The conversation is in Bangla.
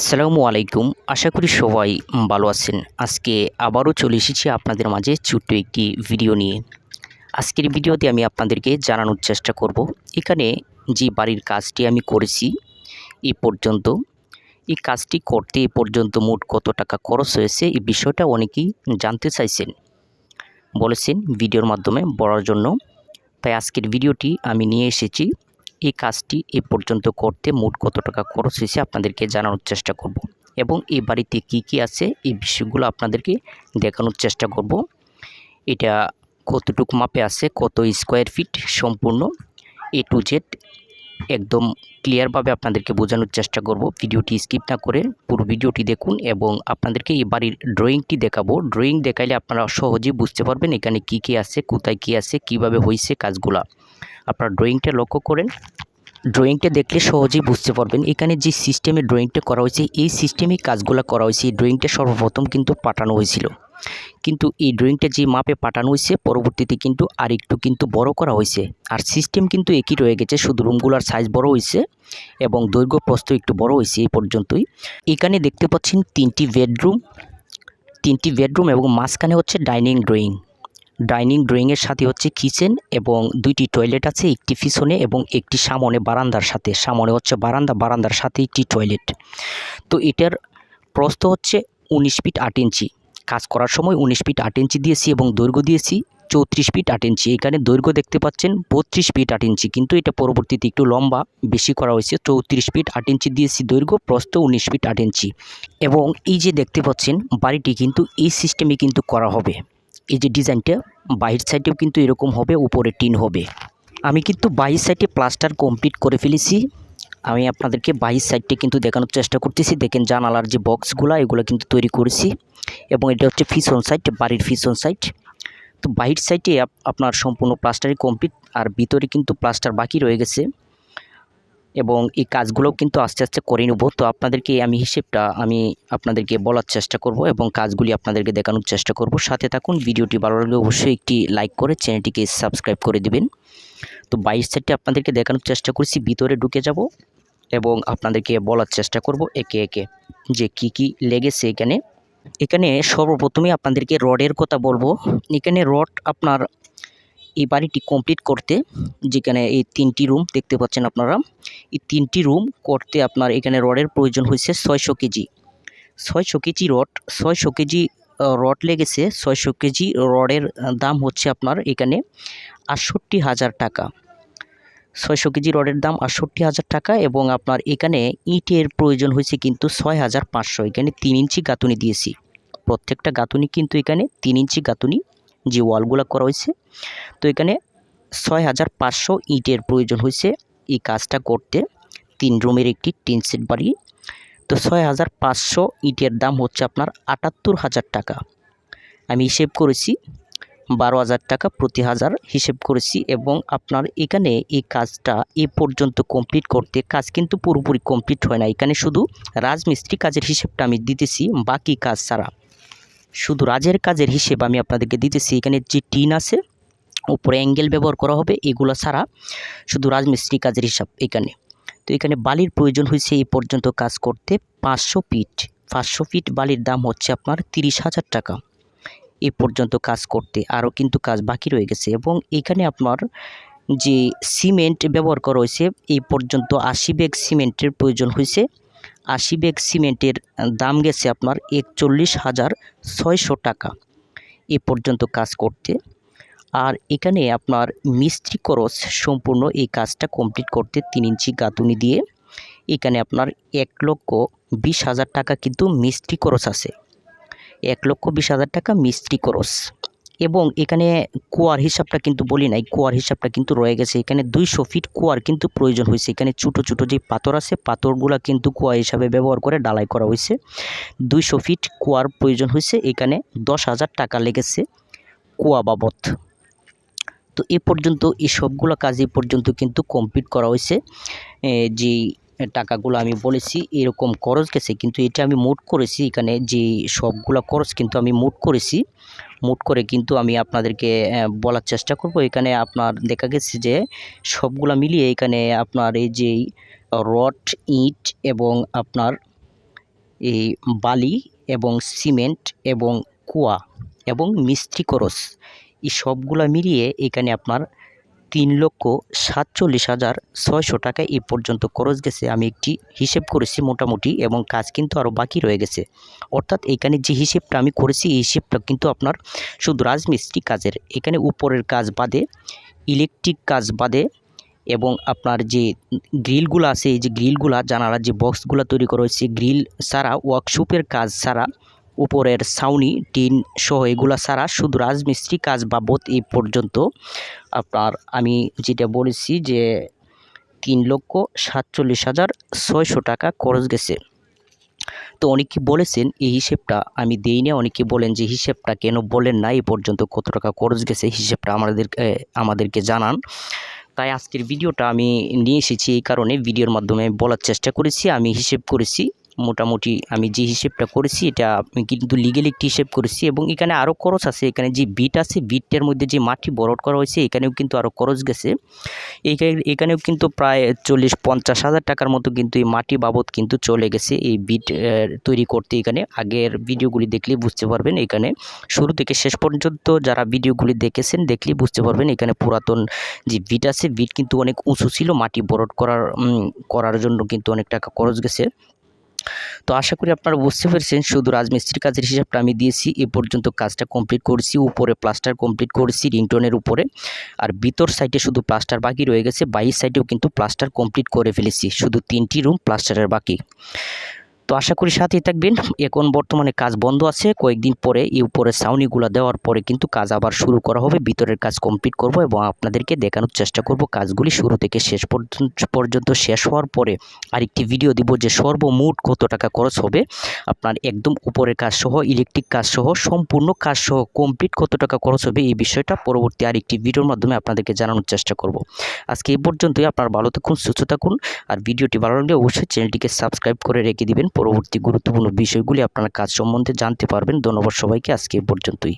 আসসালামু আলাইকুম। আশা করি সবাই ভালো আছেন। আজকে আবারও চলে এসেছি আপনাদের মাঝে ছোট্ট একটি ভিডিও নিয়ে। আজকের ভিডিওতে আমি আপনাদেরকে জানানোর চেষ্টা করব, এখানে যে বাড়ির কাজটি আমি করেছি এ পর্যন্ত, এই কাজটি করতে এ পর্যন্ত মোট কত টাকা খরচ হয়েছে, এই বিষয়টা অনেকেই জানতে চাইছেন, বলেছেন ভিডিওর মাধ্যমে বলার জন্য। তাই আজকের ভিডিওটি আমি নিয়ে এসেছি। এই কাজটি এ পর্যন্ত করতে মোট কত টাকা খরচ হয়েছে আপনাদেরকে জানানোর চেষ্টা করব। এবং এই বাড়িতে কি কি আছে এই বিষয়গুলো আপনাদেরকে দেখানোর চেষ্টা করব। এটা কতটুকু মাপে আছে, কত স্কোয়ার ফিট সম্পূর্ণ এ টু জেড একদম ক্লিয়ারভাবে আপনাদেরকে বোঝানোর চেষ্টা করব। ভিডিওটি স্কিপ না করে পুরো ভিডিওটি দেখুন এবং আপনাদেরকে এই বাড়ির ড্রয়িংটি দেখাবো। ড্রয়িং দেখাইলে আপনারা সহজেই বুঝতে পারবেন এখানে কি কি আছে, কোথায় কি আছে, কীভাবে হয়েছে কাজগুলা। আপনারা ড্রয়িংটা লক্ষ্য করেন। ড্রয়িংটা দেখলে সহজেই বুঝতে পারবেন। এখানে যে সিস্টেমে ড্রয়িংটা করা হয়েছে, এই সিস্টেমে কাজগুলো করা হয়েছে, এই ড্রয়িংটা সর্বপ্রথম কিন্তু পাঠানো হয়েছিল। কিন্তু এই ড্রয়িংটা যে মাপে পাঠানো হয়েছে, পরবর্তীতে কিন্তু আর একটু কিন্তু বড় করা হয়েছে। আর সিস্টেম কিন্তু একই রয়ে গেছে, শুধু রুমগুলোর সাইজ বড় হয়েছে এবং দৈর্ঘ্য প্রস্থ একটু বড় হয়েছে এই পর্যন্তই। এখানে দেখতে পাচ্ছেন তিনটি বেডরুম তিনটি বেডরুম এবং মাঝখানে হচ্ছে ডাইনিং ড্রয়িং ডাইনিং ড্রয়িংয়ের সাথে হচ্ছে কিচেন এবং দুইটি টয়লেট আছে, একটি পিছনে এবং একটি সামনে বারান্দার সাথে। সামনে হচ্ছে বারান্দা, বারান্দার সাথে একটি টয়লেট। তো এটার প্রস্থ হচ্ছে উনিশ ফিট আট ইঞ্চি। কাজ করার সময় উনিশ ফিট আট ইঞ্চি দিয়েছি এবং দৈর্ঘ্য দিয়েছি চৌত্রিশ ফিট আট ইঞ্চি। এখানে দৈর্ঘ্য দেখতে পাচ্ছেন বত্রিশ ফিট আট ইঞ্চি, কিন্তু এটা পরবর্তীতে একটু লম্বা, বেশি করা হয়েছে। চৌত্রিশ ফিট আট ইঞ্চি দিয়েছি দৈর্ঘ্য, প্রস্থ উনিশ ফিট আট ইঞ্চি। এবং এই যে দেখতে পাচ্ছেন, বাড়িটি কিন্তু এই সিস্টেমে কিন্তু করা হবে। এই যে ডিজাইনটা বাইরের সাইডেও কিন্তু এরকম হবে, উপরে টিন হবে। আমি কিন্তু বাইরের সাইডে প্লাস্টার কমপ্লিট করে ফেলেছি। আমি আপনাদেরকে বাইরের সাইডটা কিন্তু দেখানোর চেষ্টা করতেছি। দেখেন জানালার যে বক্সগুলো এগুলো কিন্তু তৈরি করেছি। এবং এটা হচ্ছে ফিসন সাইড বাড়ির ফিসন সাইড তো বাইরের সাইডে আপনার সম্পূর্ণ প্লাস্টারই কমপ্লিট আর ভিতরে কিন্তু প্লাস্টার বাকি রয়ে গেছে। এবং এই কাজগুলোও কিন্তু আস্তে আস্তে করে নেব। তো আপনাদেরকে আমি হিসেবটা, আমি আপনাদেরকে বলার চেষ্টা করব এবং কাজগুলি আপনাদেরকে দেখানোর চেষ্টা করব। সাথে থাকুন, ভিডিওটি ভালো লাগলে অবশ্যই একটি লাইক করে চ্যানেলটিকে সাবস্ক্রাইব করে দিবেন। তো বাইশ সাইডটি আপনাদেরকে দেখানোর চেষ্টা করছি, ভিতরে ঢুকে যাব এবং আপনাদেরকে বলার চেষ্টা করব একে একে যে কি কি লেগেছে এখানে। এখানে সর্বপ্রথমে আপনাদেরকে রডের কথা বলব। এখানে রড আপনার এই বাড়িটি কমপ্লিট করতে যেখানে এই তিনটি রুম দেখতে পাচ্ছেন আপনারা। এই তিনটি রুম করতে আপনার এখানে রডের প্রয়োজন হয়েছে ছয়শো কেজি। ছয়শো কেজি রড, ছয়শো কেজি রড লেগেছে, ছয়শো কেজি রডের দাম হচ্ছে আপনার এখানে আটষট্টি হাজার টাকা। ছয়শো কেজি রডের দাম আটষট্টি হাজার টাকা এবং আপনার এখানে ইটের প্রয়োজন হয়েছে কিন্তু ছয় হাজার পাঁচশো। এখানে তিন ইঞ্চি গাঁথুনি দিয়েছি। প্রত্যেকটা গাঁথুনি কিন্তু এখানে তিন ইঞ্চি গাঁথুনি যে ওয়ালগুলো করা হয়েছে। তো এখানে ছয় হাজার পাঁচশো ইটের প্রয়োজন হয়েছে এই কাজটা করতে। তিন রুমের একটি টিন সেট বাড়ি। তো ছয় হাজার পাঁচশো ইটের দাম হচ্ছে আপনার আটাত্তর হাজার টাকা। আমি হিসেব করেছি, বারো হাজার টাকা প্রতি হাজার হিসেব করেছি এবং আপনার এখানে এই কাজটা এ পর্যন্ত কমপ্লিট করতে কাজ কিন্তু পুরোপুরি কমপ্লিট হয় না। এখানে শুধু রাজমিস্ত্রি কাজের হিসেবটা আমি দিতেছি, বাকি কাজ ছাড়া। শুধু রাজের কাজের হিসেব আমি আপনাদেরকে দিতেছি। এখানে যে টিন আছে, উপরে অ্যাঙ্গেল ব্যবহার করা হবে, এগুলো ছাড়া শুধু রাজমিস্ত্রি কাজের হিসাব এখানে। তো এখানে বালির প্রয়োজন হয়েছে এই পর্যন্ত কাজ করতে পাঁচশো ফিট। পাঁচশো ফিট বালির দাম হচ্ছে আপনার তিরিশ হাজার টাকা। এ পর্যন্ত কাজ করতে আরও কিন্তু কাজ বাকি রয়ে গেছে এবং এখানে আপনার যে সিমেন্ট ব্যবহার করা হয়েছে, এই পর্যন্ত আশি ব্যাগ সিমেন্টের প্রয়োজন হয়েছে। আশি ব্যাগ সিমেন্টের দাম গেছে আপনার একচল্লিশ হাজার ছয়শো টাকা। এ পর্যন্ত কাজ করতে। আর এখানে আপনার মিস্ত্রি খরচ সম্পূর্ণ এই কাজটা কমপ্লিট করতে তিন ইঞ্চি গাঁথুনি দিয়ে। এখানে আপনার এক লক্ষ বিশ হাজার টাকা কিন্তু মিস্ত্রি খরচ আছে। এক লক্ষ বিশ হাজার টাকা মিস্ত্রি খরচ। এবং এখানে কুয়ার হিসাবটা কিন্তু বলি নাই, কুয়ার হিসাবটা কিন্তু রয়ে গেছে। এখানে দুইশো ফিট কুয়ার কিন্তু প্রয়োজন হয়েছে। এখানে ছোটো ছোটো যে পাথর আছে, পাথরগুলো কিন্তু কুয়া হিসাবে ব্যবহার করে ডালাই করা হয়েছে। দুইশো ফিট কুয়ার প্রয়োজন হয়েছে। এখানে দশ হাজার টাকা লেগেছে কুয়া বাবদ। তো এ পর্যন্ত এই সবগুলো কাজ এ পর্যন্ত কিন্তু কমপ্লিট করা হয়েছে। যেই টাকাগুলো আমি বলেছি, এরকম খরচ গেছে, কিন্তু এটা আমি মোট করেছি, এখানে যে সবগুলো খরচ কিন্তু আমি মোট করেছি। মোট করে কিন্তু আমি আপনাদেরকে বলার চেষ্টা করব। এখানে আপনার দেখা গেছে যে, সবগুলো মিলিয়ে এখানে আপনার এই যে রড, ইট এবং আপনার এই বালি এবং সিমেন্ট এবং কুয়া এবং মিস্ত্রি খরচ, এই সবগুলো মিলিয়ে এখানে আপনার তিন লক্ষ সাতচল্লিশ হাজার ছয়শো টাকা এ পর্যন্ত খরচ গেছে। আমি একটি হিসেব করেছি মোটামুটি এবং কাজ কিন্তু আরও বাকি রয়ে গেছে। অর্থাৎ এখানে যে হিসেবটা আমি করেছি, এই হিসেবটা কিন্তু আপনার শুধু রাজমিস্ত্রি কাজের। এখানে উপরের কাজ বাদে, ইলেকট্রিক কাজ বাদে এবং আপনার যে গ্রিলগুলো আছে, এই যে গ্রিলগুলা জানালা যে বক্সগুলো তৈরি করা হয়েছে, গ্রিল ছাড়া, ওয়ার্কশপের কাজ ছাড়া উপরের ছাউনি, টিন সহ এগুলা ছাড়া শুধু রাজমিস্ত্রি কাজ বাবদ এই পর্যন্ত। আপনার আমি যেটা বলেছি যে তিন লক্ষ সাতচল্লিশ হাজার ছয়শো টাকা খরচ গেছে। তো অনেকে বলেছেন, এই হিসেবটা আমি দেই না অনেকে বলেন যে, হিসেবটা কেন বলেন না? এই পর্যন্ত কত টাকা খরচ গেছে? হিসেবটা আমাদের আমাদেরকে জানান। তাই আজকের ভিডিওটা আমি নিয়ে এসেছি এই কারণে। ভিডিওর মাধ্যমে বলার চেষ্টা করেছি, আমি হিসেব করেছি। মোটামুটি আমি যে হিসেবটা করেছি, এটা আমি কিন্তু লিগেল একটি হিসেব করেছি এবং এখানে আরও খরচ আছে। এখানে যে বিট আছে বিটটার মধ্যে যে মাটি বরট করা হয়েছে, এখানেও কিন্তু আরও খরচ গেছে। এখানে এখানেও কিন্তু প্রায় চল্লিশ পঞ্চাশ হাজার টাকার মতো কিন্তু এই মাটি বাবদ কিন্তু চলে গেছে এই বিট তৈরি করতে এখানে। আগের ভিডিওগুলি দেখলেই বুঝতে পারবেন এখানে। শুরু থেকে শেষ পর্যন্ত যারা ভিডিওগুলি দেখেছেন, দেখলেই বুঝতে পারবেন এখানে পুরাতন যে বিট আছে বিট কিন্তু অনেক উঁচু ছিল। মাটি বরট করার করার জন্য কিন্তু অনেক টাকা খরচ গেছে। তো আশা করি আপনারা বুঝতে পেরেছেন। শুধু রাজমিস্ত্রির কাজের হিসাবটা আমি দিয়েছি। এ পর্যন্ত কাজটা কমপ্লিট করছি। উপরে প্লাস্টার কমপ্লিট করছি রিংটনের উপরে। আর ভিতর সাইডে শুধু প্লাস্টার বাকি রয়ে গেছে। বাইশ সাইডেও কিন্তু প্লাস্টার কমপ্লিট করে ফেলেছি। শুধু তিনটি রুম প্লাস্টারের বাকি। তো আশা করি সাথেই থাকবেন। এখন বর্তমানে কাজ বন্ধ আছে। কয়েকদিন পরে এই উপরে ছাউনিগুলো দেওয়ার পরে কিন্তু কাজ আবার শুরু করা হবে। ভিতরের কাজ কমপ্লিট করব এবং আপনাদেরকে দেখানোর চেষ্টা করব কাজগুলি শুরু থেকে শেষ পর্যন্ত শেষ হওয়ার পরে আরেকটি ভিডিও দিব যে সর্বমোট কত টাকা খরচ হবে। আপনার একদম উপরের কাজ সহ ইলেকট্রিক কাজ সহ, সম্পূর্ণ কাজ সহ কমপ্লিট কত টাকা খরচ হবে এই বিষয়টা পরবর্তী আরেকটি ভিডিওর মাধ্যমে আপনাদেরকে জানানোর চেষ্টা করব। আজকে এই পর্যন্তই। আপনার ভালো থাকুন, সুস্থ থাকুন। আর ভিডিওটি ভালো লাগলে অবশ্যই চ্যানেলটিকে সাবস্ক্রাইব করে রেখে দিবেন। পরবর্তী গুরুত্বপূর্ণ বিষয়গুলি আপনারা কাজ সম্বন্ধে জানতে পারবেন। ধন্যবাদ সবাইকে আজকে পর্যন্তই।